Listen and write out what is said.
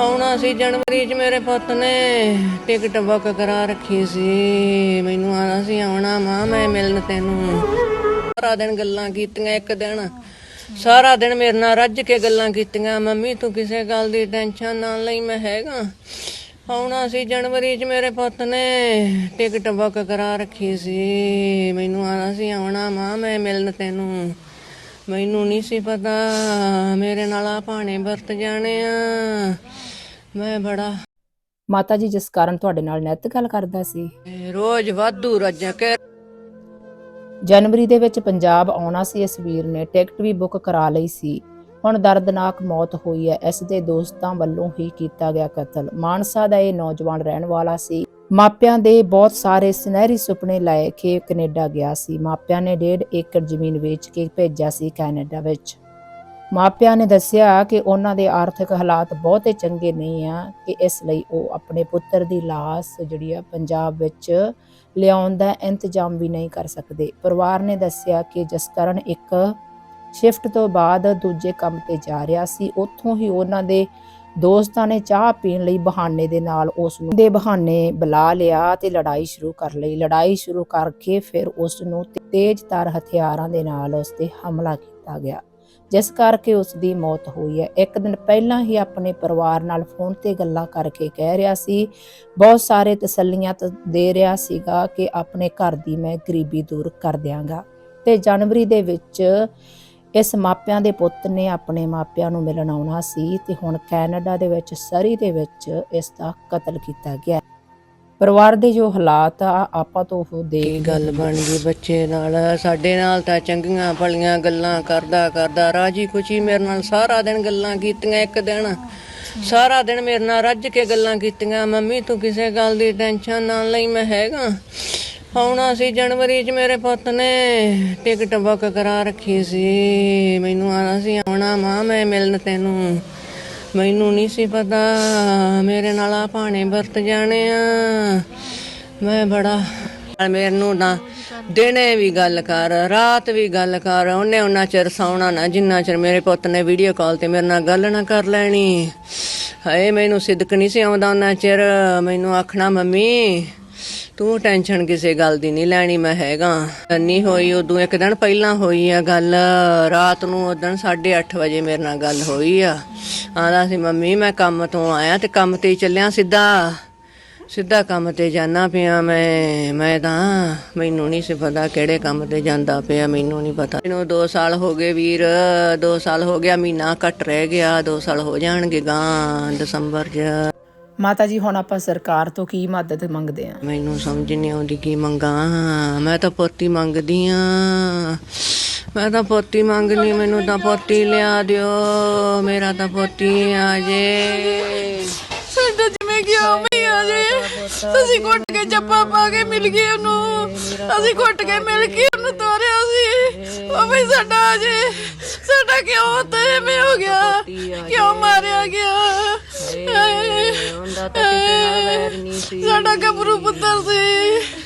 ਆਉਣਾ ਸੀ ਜਨਵਰੀ 'ਚ ਮੇਰੇ ਪੁੱਤ ਨੇ। ਟਿਕਟ ਬੁੱਕ ਕਰਾ ਰੱਖੀ ਸੀ। ਮੈਨੂੰ ਆਣਾ ਸੀ, ਆਉਣਾ ਮਾਂ ਮੈਂ ਮਿਲਣ ਤੈਨੂੰ। ਸਾਰਾ ਦਿਨ ਗੱਲਾਂ ਕੀਤੀਆਂ, ਇੱਕ ਦਿਨ। ਸਾਰਾ ਦਿਨ ਮੇਰੇ ਨਾਲ ਰੱਜ ਕੇ ਗੱਲਾਂ ਕੀਤੀਆਂ। ਮੰਮੀ, ਤੂੰ ਕਿਸੇ ਗੱਲ ਦੀ ਟੈਨਸ਼ਨ ਨਾ ਲਈ, ਮੈਂ ਹੈਗਾ। ਆਉਣਾ ਸੀ ਜਨਵਰੀ 'ਚ ਮੇਰੇ ਪੁੱਤ ਨੇ। ਟਿਕਟ ਬੁੱਕ ਕਰਾ ਰੱਖੀ ਸੀ। ਮੈਨੂੰ ਆਣਾ ਸੀ, ਆਉਣਾ ਮਾਂ ਮੈਂ ਮਿਲਣ ਤੈਨੂੰ। ਮੈਨੂੰ ਨਹੀਂ ਸੀ ਪਤਾ। ਮੇਰੇ ਨਾਲ ਆ ਭਾਣੇ ਵਰਤ ਜਾਣੇ ਆ। ਮੈਂ ਬੜਾ ਮਾਤਾ ਜੀ ਜਿਸ ਕਾਰਨ ਤੁਹਾਡੇ ਨਾਲ ਨਿੱਤ ਗੱਲ ਕਰਦਾ ਸੀ। ਰੋਜ਼ ਵਾਧੂ ਰੱਜਾਂ ਕੇ ਜਨਵਰੀ ਦੇ ਵਿੱਚ ਪੰਜਾਬ ਆਉਣਾ ਸੀ ਇਸ ਵੀਰ ਨੇ ਟਿਕਟ ਵੀ ਬੁੱਕ ਕਰਾ ਲਈ ਸੀ। ਹੁਣ ਦਰਦਨਾਕ ਮੌਤ ਹੋਈ ਹੈ ਇਸ ਦੇ ਦੋਸਤਾਂ ਵੱਲੋਂ ਹੀ ਕੀਤਾ ਗਿਆ ਕਤਲ। ਮਾਨਸਾ ਦਾ ਇਹ ਨੌਜਵਾਨ ਰਹਿਣ ਵਾਲਾ ਸੀ। ਮਾਪਿਆਂ ਦੇ ਬਹੁਤ ਸਾਰੇ ਸੁਨਹਿਰੀ ਸੁਪਨੇ ਲੈ ਕੇ ਕੈਨੇਡਾ ਗਿਆ ਸੀ। ਮਾਪਿਆਂ ਨੇ 1.5 ਏਕੜ ਜ਼ਮੀਨ ਵੇਚ ਕੇ ਭੇਜਿਆ ਸੀ ਕੈਨੇਡਾ ਵਿੱਚ। ਮਾਪਿਆਂ ਨੇ ਦੱਸਿਆ ਕਿ ਉਹਨਾਂ ਦੇ ਆਰਥਿਕ ਹਾਲਾਤ ਬਹੁਤੇ ਚੰਗੇ ਨਹੀਂ ਆ, ਕਿ ਇਸ ਲਈ ਉਹ ਆਪਣੇ ਪੁੱਤਰ ਦੀ ਲਾਸ਼ ਜਿਹੜੀ ਆ ਪੰਜਾਬ ਵਿੱਚ ਲਿਆਉਣ ਦਾ ਇੰਤਜ਼ਾਮ ਵੀ ਨਹੀਂ ਕਰ ਸਕਦੇ। ਪਰਿਵਾਰ ਨੇ ਦੱਸਿਆ ਕਿ ਜਸਕਰਨ ਇੱਕ ਸ਼ਿਫਟ ਤੋਂ ਬਾਅਦ ਦੂਜੇ ਕੰਮ ਤੇ ਜਾ ਰਿਹਾ ਸੀ। ਉੱਥੋਂ ਹੀ ਉਹਨਾਂ ਦੇ ਦੋਸਤਾਂ ਨੇ ਚਾਹ ਪੀਣ ਲਈ ਬਹਾਨੇ ਦੇ ਨਾਲ ਉਸ ਨੂੰ ਦੇ ਬਹਾਨੇ ਬੁਲਾ ਲਿਆ ਤੇ ਲੜਾਈ ਸ਼ੁਰੂ ਕਰ ਲਈ। ਲੜਾਈ ਸ਼ੁਰੂ ਕਰਕੇ ਫਿਰ ਉਸ ਨੂੰ ਤੇਜ਼ ਤਾਰ ਹਥਿਆਰਾਂ ਦੇ ਨਾਲ ਉਸ ਤੇ ਹਮਲਾ ਕੀਤਾ ਗਿਆ। ਜਿਸ ਕਰਕੇ ਉਸ ਦੀ ਮੌਤ ਹੋਈ ਹੈ। ਇੱਕ ਦਿਨ ਪਹਿਲਾਂ ਹੀ ਆਪਣੇ ਪਰਿਵਾਰ ਨਾਲ ਫੋਨ ਤੇ ਗੱਲਾਂ ਕਰਕੇ ਕਹਿ ਰਿਹਾ ਸੀ। ਬਹੁਤ ਸਾਰੇ ਤਸੱਲੀਆਂ ਤ- ਦੇ ਰਿਹਾ ਸੀਗਾ ਕਿ ਆਪਣੇ ਘਰ ਦੀ ਮੈਂ ਗਰੀਬੀ ਦੂਰ ਕਰ ਦਿਆਂਗਾ। ਤੇ ਜਨਵਰੀ ਦੇ ਵਿੱਚ ਇਸ ਮਾਪਿਆਂ ਦੇ ਪੁੱਤ ਨੇ ਆਪਣੇ ਮਾਪਿਆਂ ਨੂੰ ਮਿਲਣ ਆਉਣਾ ਸੀ ਤੇ ਹੁਣ ਕੈਨੇਡਾ ਦੇ ਵਿੱਚ, ਸਰੀ ਦੇ ਵਿੱਚ ਇਸ ਦਾ ਕਤਲ ਕੀਤਾ ਗਿਆ। ਪਰਿਵਾਰ ਦੇ ਜੋ ਹਾਲਾਤ ਆ ਆਪਾਂ ਤੋਂ ਉਹ ਦੇਖ ਗੱਲ ਬਣ ਗਈ ਬੱਚੇ ਨਾਲ? ਸਾਡੇ ਨਾਲ ਤਾਂ ਚੰਗੀਆਂ ਭਲੀਆਂ ਗੱਲਾਂ ਕਰਦਾ ਕਰਦਾ ਰਾਜੀ ਖੁਸ਼ੀ ਮੇਰੇ ਨਾਲ ਸਾਰਾ ਦਿਨ ਗੱਲਾਂ ਕੀਤੀਆਂ ਇੱਕ ਦਿਨ। ਸਾਰਾ ਦਿਨ ਮੇਰੇ ਨਾਲ ਰੱਜ ਕੇ ਗੱਲਾਂ ਕੀਤੀਆਂ। ਮੰਮੀ ਤੂੰ ਕਿਸੇ ਗੱਲ ਦੀ ਟੈਨਸ਼ਨ ਨਾ ਲਈ ਮੈਂ ਹੈਗਾ। ਆਉਣਾ ਸੀ ਜਨਵਰੀ 'ਚ ਮੇਰੇ ਪੁੱਤ ਨੇ ਟਿਕਟ ਬੁੱਕ ਕਰਾ ਰੱਖੀ ਸੀ। ਮੈਨੂੰ ਆਣਾ ਸੀ ਆਉਣਾ ਮਾਂ ਮੈਂ ਮਿਲਣ ਤੈਨੂੰ। ਮੈਨੂੰ ਨਹੀਂ ਸੀ ਪਤਾ, ਮੇਰੇ ਨਾਲ ਆ ਭਾਣੇ ਵਰਤ ਜਾਣੇ ਆ। ਮੈਂ ਬੜਾ ਮੈਨੂੰ ਨਾ ਦਿਨੇ ਵੀ ਗੱਲ ਕਰ, ਰਾਤ ਵੀ ਗੱਲ ਕਰ, ਉਹਨੇ ਉਹਨਾਂ ਚਿਰ ਸੌਣਾ ਨਾ, ਜਿੰਨਾ ਚਿਰ ਮੇਰੇ ਪੁੱਤ ਨੇ ਵੀਡੀਓ ਕਾਲ ਤੇ ਮੇਰੇ ਨਾਲ ਗੱਲ ਨਾ ਕਰ ਲੈਣੀ। ਹਾਏ, ਮੈਨੂੰ ਸਿੱਧਕ ਨਹੀਂ ਸੀ ਆਉਂਦਾ ਉਹਨਾਂ ਚਿਰ, ਮੈਨੂੰ ਆਖਣਾ, ਮੰਮੀ, ਤੂੰ ਟੈਨਸ਼ਨ ਕਿਸੇ ਗੱਲ ਦੀ ਨਹੀਂ ਲੈਣੀ, ਮੈਂ ਹੈਗਾ। ਨਹੀਂ ਹੋਈ, ਉਦੋਂ ਇੱਕ ਦਿਨ ਪਹਿਲਾਂ ਹੋਈ ਆ ਗੱਲ, ਰਾਤ ਨੂੰ, ਉਦੋਂ 8:30 ਵਜੇ ਮੇਰੇ ਨਾਲ ਗੱਲ ਹੋਈ ਆ। ਆਂਦਾ ਸੀ ਮੰਮੀ ਮੈਂ ਕੰਮ ਤੋਂ ਆਇਆ ਤੇ ਕੰਮ ਤੇ ਹੀ ਚੱਲਿਆ ਸਿੱਧਾ। ਸਿੱਧਾ ਕੰਮ ਤੇ ਜਾਣਾ ਪਿਆ ਮੈਂ। ਮੈਂ ਤਾਂ ਮੈਨੂੰ ਨਹੀਂ ਸੀ ਪਤਾ ਕਿਹੜੇ ਕੰਮ ਤੇ ਜਾਂਦਾ ਪਿਆ ਮੈਨੂੰ ਨਹੀਂ ਪਤਾ। ਮੈਨੂੰ 2 ਸਾਲ ਹੋ ਗਏ ਵੀਰ 2 ਸਾਲ ਹੋ ਗਿਆ ਮਹੀਨਾ ਘੱਟ ਰਹਿ ਗਿਆ 2 ਸਾਲ ਹੋ ਜਾਣਗੇ ਗਾਂ ਦਸੰਬਰ 'ਚ। ਮਾਤਾ ਜੀ ਹੁਣ ਆਪਾਂ ਸਰਕਾਰ ਤੋਂ ਕੀ ਮਦਦ ਮੰਗਦੇ ਆ? ਮੈਨੂੰ ਸਮਝ ਨਹੀਂ ਆਉਂਦੀ ਕੀ ਮੰਗਾਂ। ਮੈਂ ਤਾਂ ਪੋਤੀ ਮੰਗਦੀ ਆ। ਮੈਂ ਤਾਂ ਪੋਤੀ ਮੰਗਣੀ ਮੈਨੂੰ ਤਾਂ ਪੋਤੀ ਲਿਆ ਦਿਓ ਮੇਰਾ ਤਾਂ ਪੋਤੀ ਆ ਜੇ ਸਾਡਾ ਜਿਵੇਂ ਕਿ ਉਵੇਂ ਆ ਜੇ ਅਸੀਂ ਘੁੱਟ ਕੇ ਜੱਪਾ ਪਾ ਕੇ ਮਿਲ ਗਏ ਉਹਨੂੰ। ਅਸੀਂ ਘੁੱਟ ਕੇ ਮਿਲ ਕੇ ਉਹਨੂੰ ਤੋਰਿਆ ਸੀ। ਉਵੇਂ ਹੀ ਸਾਡਾ ਆ ਜੇ ਸਾਡਾ ਕਿਉਂ ਤੇ ਐਵੇਂ ਹੋ ਗਿਆ? ਕਿਉਂ ਮਾਰਿਆ ਗਿਆ? ਹੁੰਦਾ ਤਾਂ ਕਿਸੇ ਨਾਲ ਵੈਰ ਨਹੀਂ ਸੀ। ਸਾਡਾ ਗੱਭਰੂ ਪੁੱਤਰ ਸੀ।